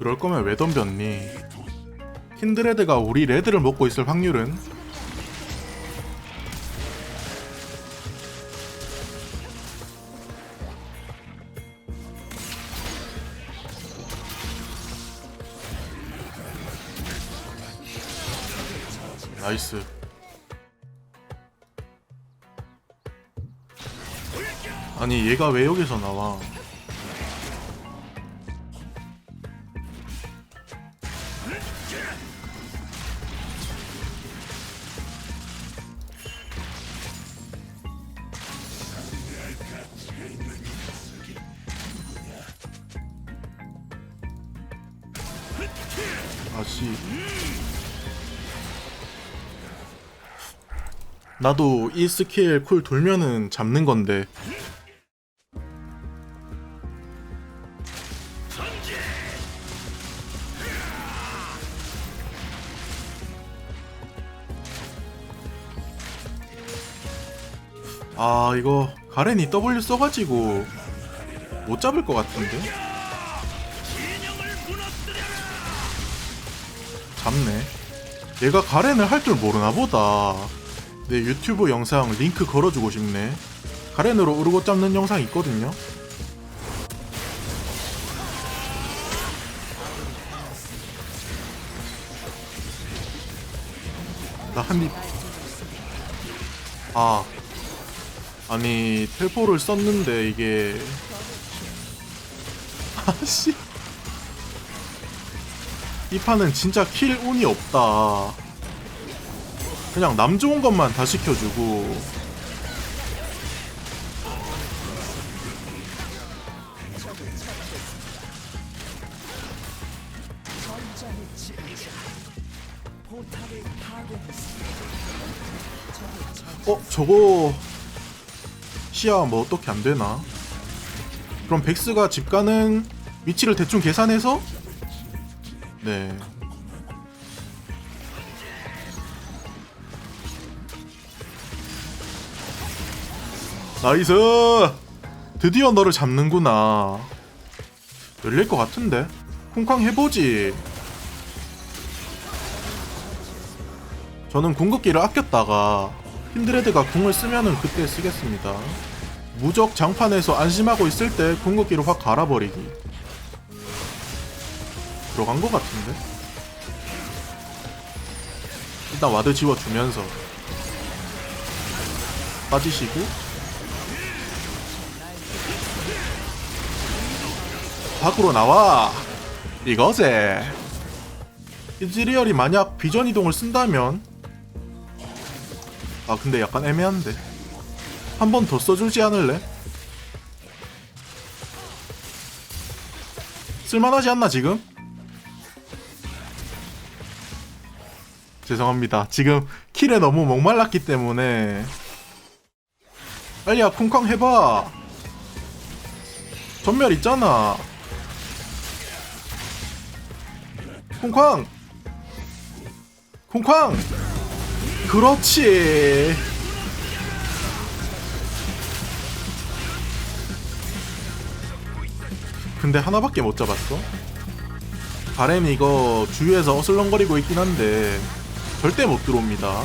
그럴 거면 왜 덤볐니? 킨드레드가 우리 레드를 먹고 있을 확률은? 나이스. 아니 얘가 왜 여기서 나와 아씨. 나도 이 스킬 쿨 돌면은 잡는 건데. 아 이거 가렌이 W 써가지고 못 잡을 것 같은데 잡네. 얘가 가렌을 할 줄 모르나 보다. 내 유튜브 영상 링크 걸어주고 싶네. 가렌으로 우르고 잡는 영상 있거든요. 나 한입. 아. 아니 텔포를 썼는데 이게. 아씨 이 판은 진짜 킬 운이 없다 그냥 남 좋은 것만 다 시켜주고 어 저거 시야 뭐 어떻게 안 되나? 그럼 백스가 집 가는 위치를 대충 계산해서 네. 나이스! 드디어 너를 잡는구나. 열릴 것 같은데? 쿵쾅 해보지. 저는 궁극기를 아꼈다가 힌드레드가 궁을 쓰면은 그때 쓰겠습니다. 무적 장판에서 안심하고 있을 때 궁극기로 확 갈아버리기 들어간 것 같은데? 일단 와드 지워주면서 빠지시고. 밖으로 나와! 이거지 이즈리얼이 만약 비전 이동을 쓴다면 아 근데 약간 애매한데. 한 번 더 써주지 않을래? 쓸만하지 않나 지금? 죄송합니다. 지금 킬에 너무 목말랐기 때문에. 빨리야 쿵쾅 해봐. 전멸 있잖아. 쿵쾅! 쿵쾅! 그렇지. 근데 하나밖에 못 잡았어? 바램 이거 주위에서 어슬렁거리고 있긴 한데 절대 못 들어옵니다.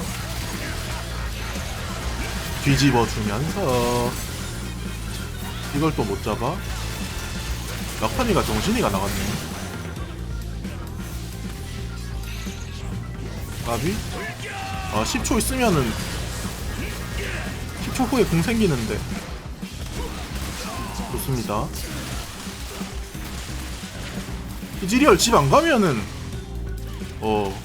뒤집어 주면서 이걸 또 못 잡아? 막판이가 정신이가 나갔네. 가비? 아 10초 있으면은 10초 후에 공 생기는데. 좋습니다. 이지리얼 집 안 가면은 어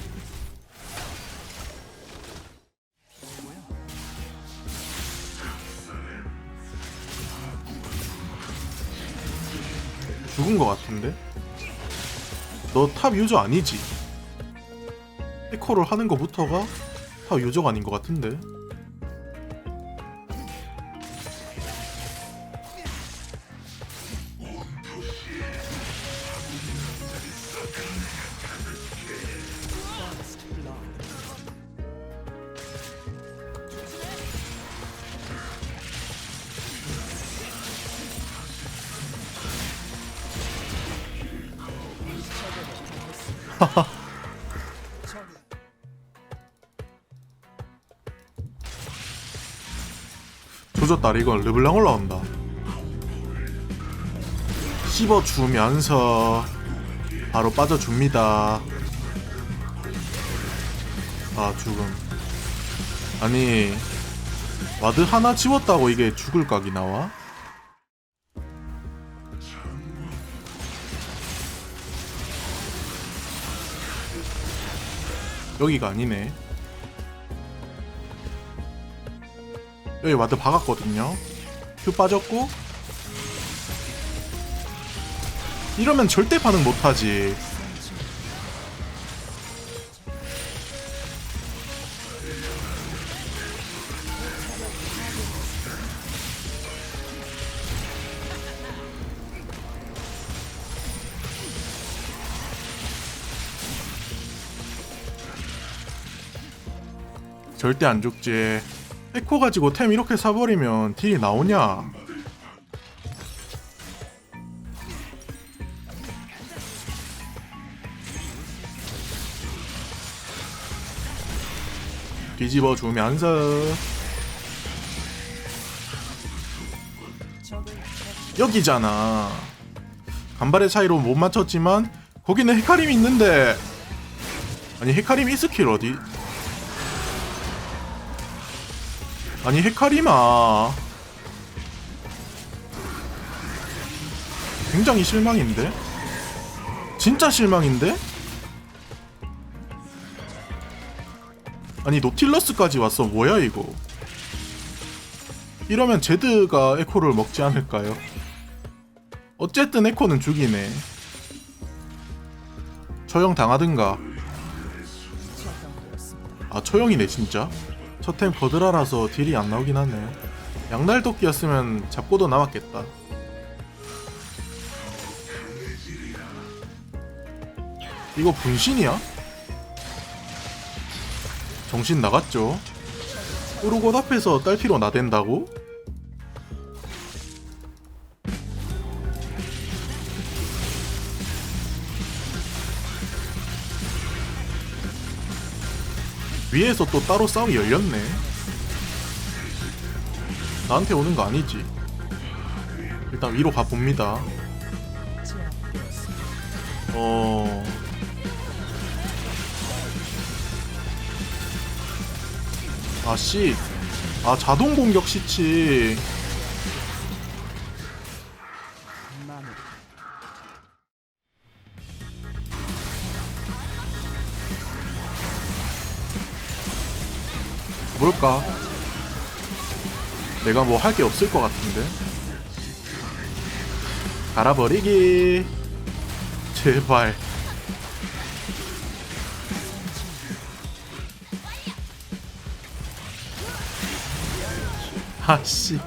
죽은 것 같은데 너 탑 유저 아니지? 에코를 하는 거부터가 탑 유저가 아닌 것 같은데 조졌다 이건 르블랑 올라온다. 씹어주면서 바로 빠져줍니다. 아 죽음. 아니 와드 하나 지웠다고 이게 죽을 각이 나와? 여기가 아니네. 여기 와드 박았거든요. 큐 빠졌고. 이러면 절대 반응 못하지 절대 안 죽지. 에코 가지고 템 이렇게 사버리면 딜이 나오냐? 뒤집어 주면서. 여기잖아. 간발의 차이로 못 맞췄지만 거기는 헤카림이 있는데. 아니 헤카림이 스킬 어디 아니 헤카리마 굉장히 실망인데? 진짜 실망인데? 아니 노틸러스까지 왔어 뭐야 이거 이러면 제드가 에코를 먹지 않을까요? 어쨌든 에코는 죽이네 처형 당하든가 아 처형이네 진짜 첫템 거드라라서 딜이 안 나오긴 하네 양날도끼였으면 잡고도 남았겠다 이거 분신이야? 정신 나갔죠? 우르곳 앞에서 딸피로 나댄다고? 위에서 또 따로 싸움이 열렸네. 나한테 오는 거 아니지? 일단 위로 가봅니다. 어. 아, 씨. 아, 자동 공격 시치. 뭘까? 내가 뭐 할 게 없을 것 같은데. 갈아버리기. 제발. 아씨.